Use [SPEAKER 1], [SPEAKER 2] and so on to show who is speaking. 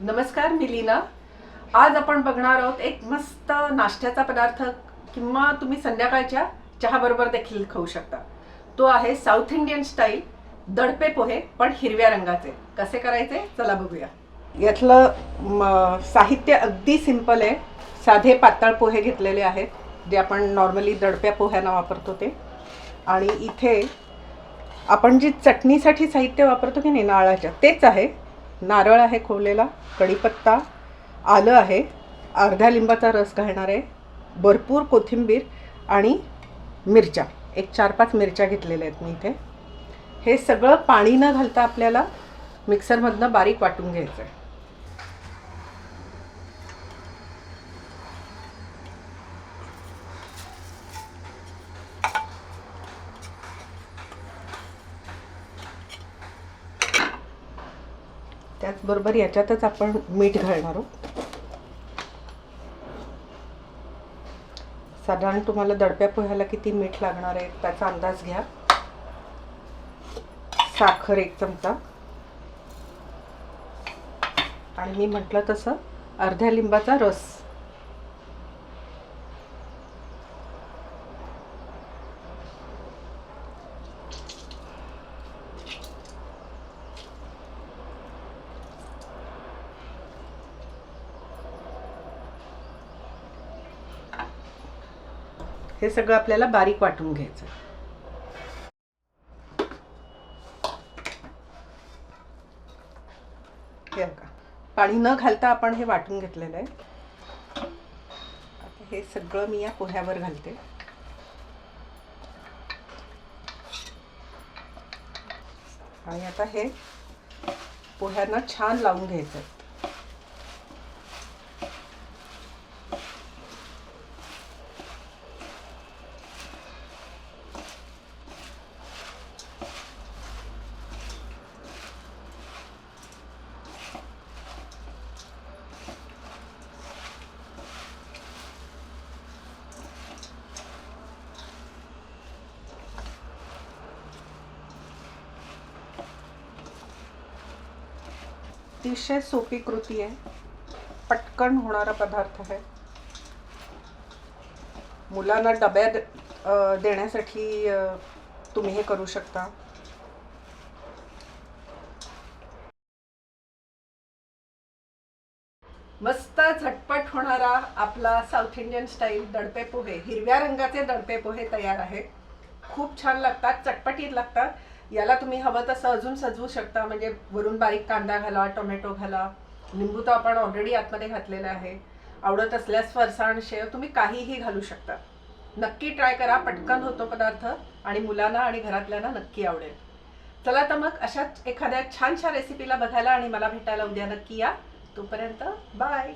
[SPEAKER 1] नमस्कार मी लीना. आज आपण बघणार आहोत एक मस्त नाश्त्याचा पदार्थ किंवा तुम्ही संध्याकाळच्या चहाबरोबर देखील खाऊ शकता. तो आहे साऊथ इंडियन स्टाईल दडपे पोहे पण हिरव्या रंगाचे. कसे करायचे? चला बघूया. यातलं म, साहित्य अगदी सिंपल आहे. साधे पातळ पोहे घेतलेले आहेत जे आपण नॉर्मली दडप्या पोह्यांना वापरतो ते. आणि इथे आपण जी चटणीसाठी साहित्य वापरतो की नाही नाळाच्या तेच आहे. नारळ आहे खोवलेला कढीपत्ता आलं आहे. अर्ध्या लिंबाचा रस घालणार आहे. भरपूर कोथिंबीर आणि मिरच्या. एक चार पाच मिरच्या घेतलेल्या आहेत मी इथे. हे सगळं पाणी न घालता आपल्याला मिक्सरमधनं बारीक वाटून घ्यायचं आहे त्याचबरोबर याच्यातच आपण मीठ घालणार आहोत. साधारण तुम्हाला दडप्या पोह्याला किती मीठ लागणार आहे त्याचा अंदाज घ्या. साखर एक चमचा. आणि मी म्हटलं तसं अर्ध्या लिंबाचा रस. हे सगळं आपल्याला बारीक वाटून घ्यायचं. हे बघा. पाणी न घालता आपण हे वाटून घेतलेलं आहे. आता हे सगळं मी या पोह्यावर घालते. आणि आता हे पोह्यांना छान लावून घ्यायचं अतिशय सोपी कृती आहे. पटकन होणारा पदार्थ आहे. मुलांना डब्यात देण्यासाठी तुम्ही हे करू शकता. मस्त झटपट होणारा आपला साऊथ इंडियन स्टाईल दडपे पोहे हिरव्या रंगाचे दडपे पोहे तयार आहे खूप छान लागतात चटपटीत लागतात. याला तुम्ही हवं तसं अजून सजवू शकता. म्हणजे वरून बारीक कांदा घाला टोमॅटो घाला. लिंबू तर आपण ऑलरेडी आतमध्ये घातलेला आहे. आवडत असल्यास फरसाण शेव तुम्ही काहीही घालू शकता. नक्की ट्राय करा. पटकन होतो पदार्थ आणि मुलांना आणि घरातल्यांना नक्की आवडेल. चला तर मग अशाच एखाद्या छानशा रेसिपीला बघायला आणि मला भेटायला उद्या नक्की या. तोपर्यंत बाय